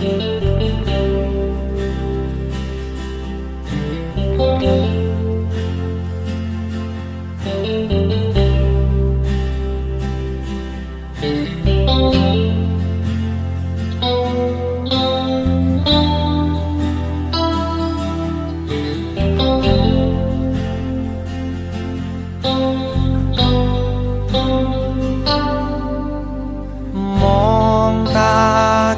ม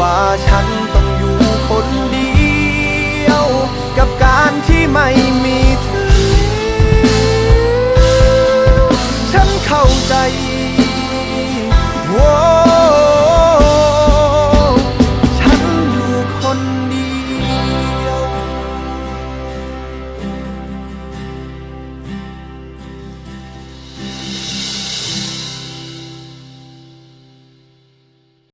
ว่าฉันต้องอยู่คนเดียว กับการที่ไม่มีเธอ ฉันเข้าใจ